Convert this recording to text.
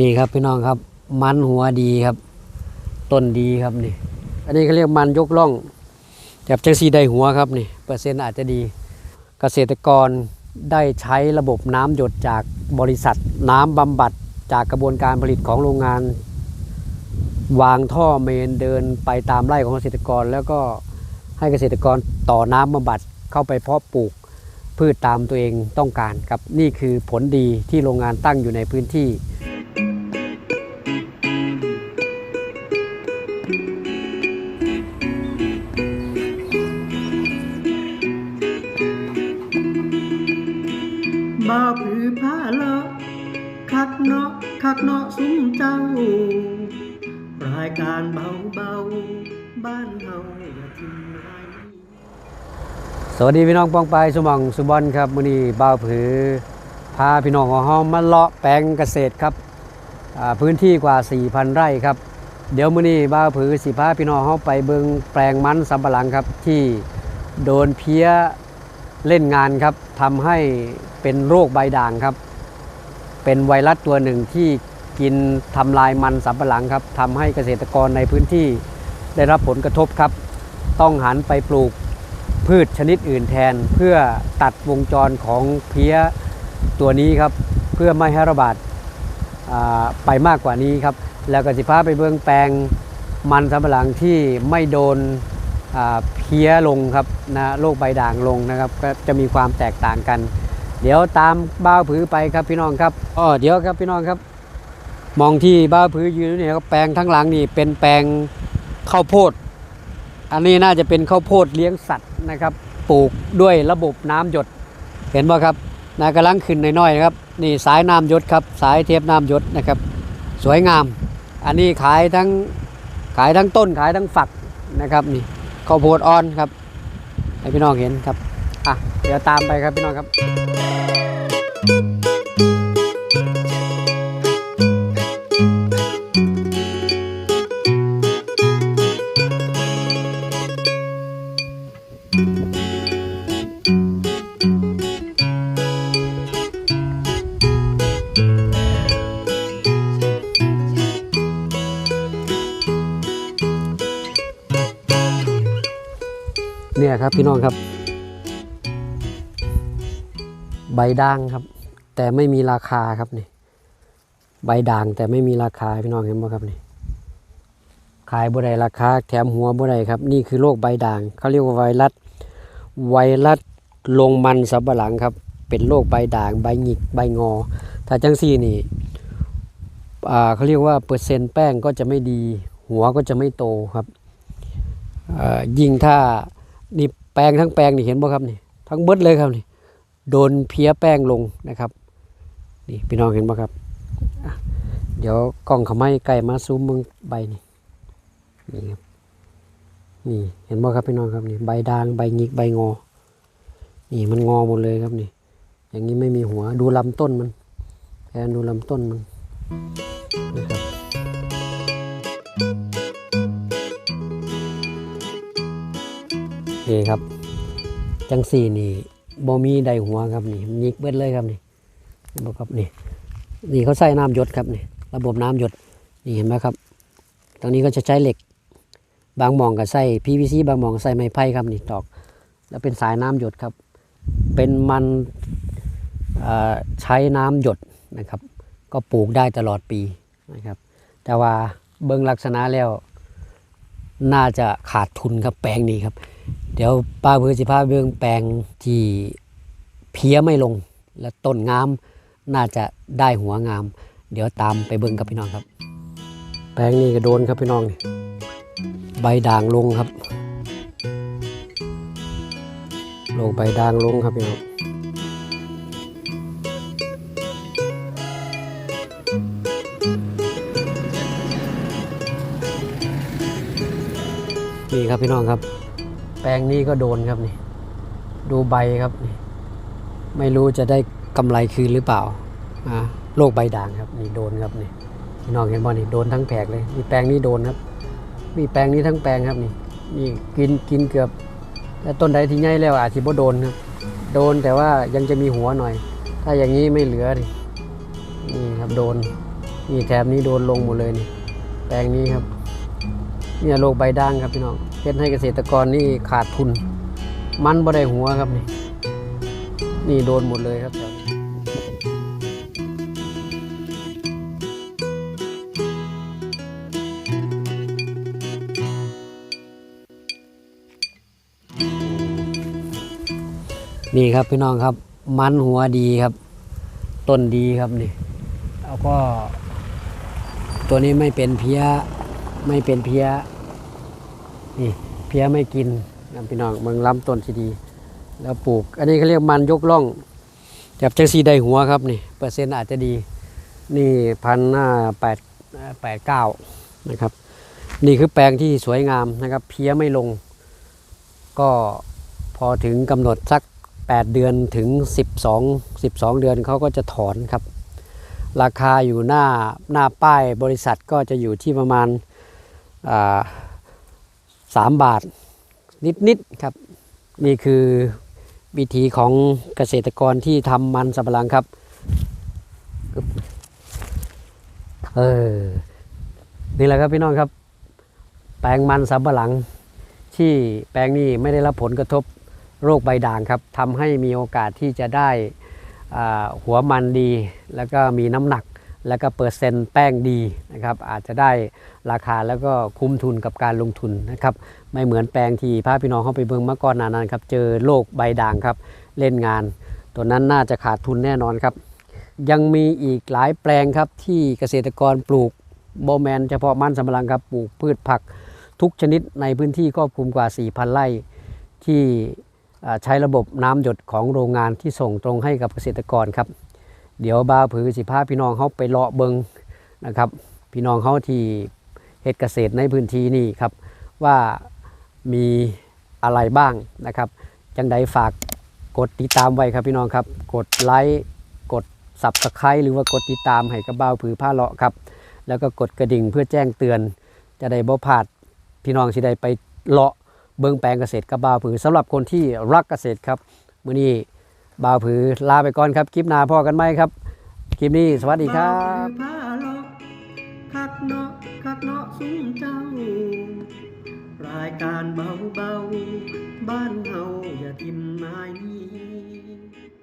นี่ครับพี่น้องครับ มันหัวดีครับ ต้นดีครับนี่ อันนี้เขาเรียกมันยกล่องจับจังสีได้หัวครับนี่เปอร์เซ็นต์อาจจะดี เกษตรกรได้ใช้ระบบน้ำหยดจากบริษัท น้ำบำบัดจากกระบวนการผลิตของโรงงาน วางท่อเมนเดินไปตามไร่ของเกษตรกร แล้วก็ให้เกษตรกรต่อน้ำบำบัดเข้าไปเพาะปลูกพืชตามตัวเองต้องการครับนี่คือผลดีที่โรงงานตั้งอยู่ในพื้นที่ เลาะคักเนาะคักเนาะซุ้มเจ้ารายการเบาเบาบ้านเฮาอย่าทิ้งไสวัสดีพี่น้องปองไปายสมองสุบอลครับมื้อนี้บ่าวผือพาพี่น้องของเฮามาเลาะแปลงเกษตรครับพื้นที่กว่า 4,000 ไร่ครับ เดี๋ยวมื้อนี้บ่าวผือสิพาพี่น้องเฮาไปเบิ่งแปลงมันสำปะหลังครับที่โดนเพี้ยเล่นงานครับทำให้เป็นโรคใบด่างครับ เป็นไวรัสตัวหนึ่งที่กินทำลายมันสำปะหลังครับทำให้เกษตรกรในพื้นที่ได้รับผลกระทบครับ ต้องหันไปปลูกพืชชนิดอื่นแทน เพื่อตัดวงจรของเพี้ยตัวนี้ครับ เพื่อไม่ให้ระบาดไปมากกว่านี้ครับ แล้วก็สิพาไปเบื้องแปลงมันสำปะหลังที่ไม่โดนเพี้ยลงครับนะโรคใบด่างลงนะครับ ก็จะมีความแตกต่างกัน เดี๋ยวตามบ้าวผือไปครับพี่น้องครับอ๋อเดี๋ยวครับพี่น้องครับ มองที่บ้าวผืออยู่นี่ครับแปลงทั้งหลังนี่เป็นแปลงข้าวโพด อันนี้น่าจะเป็นข้าวโพดเลี้ยงสัตว์นะครับ ปลูกด้วยระบบน้ำหยด เห็นบ่ครับนากำลังขึ้นน้อยๆนะครับนี่สายน้ำยดครับ สายเทปน้ำยดนะครับ สวยงาม อันนี้ขายทั้งขายทั้งต้นขายทั้งฝักนะครับนี่ข้าวโพดอ่อนครับให้พี่น้องเห็นครับ อะ เดี๋ยวตามไปครับพี่น้องครับ เนี่ยครับพี่น้องครับ ใบด่างครับ แต่ไม่มีราคาครับนี่ใบด่างแต่ไม่มีราคาพี่น้องเห็นไหมครับนี่ขายบ่ได้ราคาแถมหัวบ่ได้ครับ นี่คือโรคใบด่างเขาเรียกว่าไวรัสไวรัสลงมันสำปะหลังครับ เป็นโรคใบด่าง ใบหงิกใบงอ ถ้าจังซี่นี่เขาเรียกว่าเปอร์เซ็นต์แป้งก็จะไม่ดี หัวก็จะไม่โตครับยิ่งถ้านี่แปลงทั้งแปลงนี่เห็นบ่ครับนี่ทั้งเบิดเลยครับนี่ โดนเพี้ยแป้งลงนะครับ นี่พี่น้องเห็นบ่ครับ เดี๋ยวกล้องเขาไม่ใกลมาซูมมึงใบนี่นี่ครับนี่เห็นบ่ครับพี่น้องครับนี่ใบด่างใบงิกใบงอ นี่มันงอหมดเลยครับนี่ อย่างนี้ไม่มีหัวดูลำต้นมันแอนดูลำต้นมันนะครับนี่ครับ จังสี่นี่ บ่มีใดหัวครับนี่ยิกเบิดเลยครับนี่เห็นบ่ครับนี่นี่เขาใส่น้ำหยดครับนี่ระบบน้ำหยดนี่เห็นไหมครับ ตรงนี้ก็จะใช้เหล็ก บางหมองก็ใส่ PVC บางหมองใส่ไม้ไผ่ครับนี่ตอก แล้วเป็นสายน้ำหยดครับ เป็นมันใช้น้ำหยดนะครับ ก็ปลูกได้ตลอดปีนะครับ แต่ว่าเบิ่งลักษณะแล้วน่าจะขาดทุนครับแปลงนี้ครับ เดี๋ยวป้าเพื่อสิพาเบื้องแปลงที่เพี้ยไม่ลง และต้นงามน่าจะได้หัวงาม เดี๋ยวตามไปเบิ่งกับพี่น้องครับ แปลงนี้ก็โดนครับพี่น้องนี่ใบด่างลงครับ ลงใบด่างลงครับพี่น้องนี่ครับพี่น้องครับ แปลงนี้ก็โดนครับนี่ ดูใบครับนี่ ไม่รู้จะได้กำไรคืนหรือเปล่าอ่าโรคใบด่างครับนี่โดนครับนี่พี่น้องเห็นบ่นี่โดนทั้งแผกเลยมีแปลงนี้โดนครับ มีแปลงนี้ทั้งแปลงครับนี่นี่กินกินเกือบแต่ต้นใดที่ใหญ่แล้วอาจจะบ่โดนครับ โดนแต่ว่ายังจะมีหัวหน่อย ถ้าอย่างนี้ไม่เหลือนี่นี่ครับโดนนี่แถบนี้โดนลงหมดเลยนี่แปลงนี้ครับ เนี่ยโรคใบด่างครับพี่น้องเฮ็ดให้เกษตรกรนี่ขาดทุน มันบ่ได้หัวครับนี่นี่โดนหมดเลยครับแถวนี้นี่ครับพี่น้องครับมันหัวดีครับ ต้นดีครับนี่แล้วก็ ตัวนี้ไม่เป็นเพี้ยไม่เป็นเพี้ย นี่เพี้ยไม่กินนะพี่น้องเมืองล้ำต้นที่ดี แล้วปลูก อันนี้เขาเรียกมันยกล่องจับจังสีได้หัวครับนี่เปอร์เซ็นต์อาจจะดีนี่พันหน้าแปดแปดเก้านะครับ นี่คือแปลงที่สวยงามนะครับ เพี้ยไม่ลง ก็พอถึงกำหนดสัก 8 เดือนถึง 12 12 เดือนเขาก็จะถอนครับ ราคาอยู่หน้าหน้าป้ายบริษัทก็จะอยู่ที่ประมาณอ่า สามบาทนิดๆครับ นี่คือวิธีของเกษตรกรที่ทำมันสำปะหลังครับเออนี่แหละครับพี่น้องครับ แปลงมันสำปะหลัง ที่แปลงนี้ไม่ได้รับผลกระทบโรคใบด่างครับทำให้มีโอกาสที่จะได้หัวมันดีแล้วก็มีน้ำหนัก แล้วก็เปอร์เซ็นต์แป้งดีนะครับอาจจะได้ราคาแล้วก็คุ้มทุนกับการลงทุนนะครับไม่เหมือนแปลงที่พาพี่น้องเข้าไปเบิ่งเมื่อก่อนนานั้นครับเจอโรคใบด่างครับเล่นงาน ตัวนั้นน่าจะขาดทุนแน่นอนครับยังมีอีกหลายแปลงครับที่เกษตรกรปลูกโบแมนเฉพาะมันสำปะหลังครับปลูกพืชผักทุกชนิดในพื้นที่ครอบคลุมกว่า 4,000 ไร่ที่ใช้ระบบน้ำหยดของโรงงานที่ส่งตรงให้กับเกษตรกรครับ เดี๋ยวบาวผือสิพาพี่น้องเขาไปเลาะเบิงนะครับ พี่น้องเขาที่เฮ็ดเกษตรในพื้นที่นี่ครับ ว่ามีอะไรบ้างนะครับ จังใดฝากกดติดตามไว้ครับพี่น้องครับ กดไลค์กด subscribe หรือว่ากดติดตามให้กับบ้าวผือผ้าเลาะครับ แล้วก็กดกระดิ่งเพื่อแจ้งเตือน จะได้บ่พลาดพี่น้องสิได้ไปเลาะเบิงแปลงเกษตรกับบ้าวผือสำหรับคนที่รักเกษตรครับมื้อนี้ บ่าวผือลาไปก่อนครับ คลิปหน้าพ่อกันไหมครับ คลิปนี้สวัสดีครับผ้าลอกคักเนาะคักเนาะสูงเจ้ารายการเบาเบาบ้านเฮาอย่าทิมนายนี้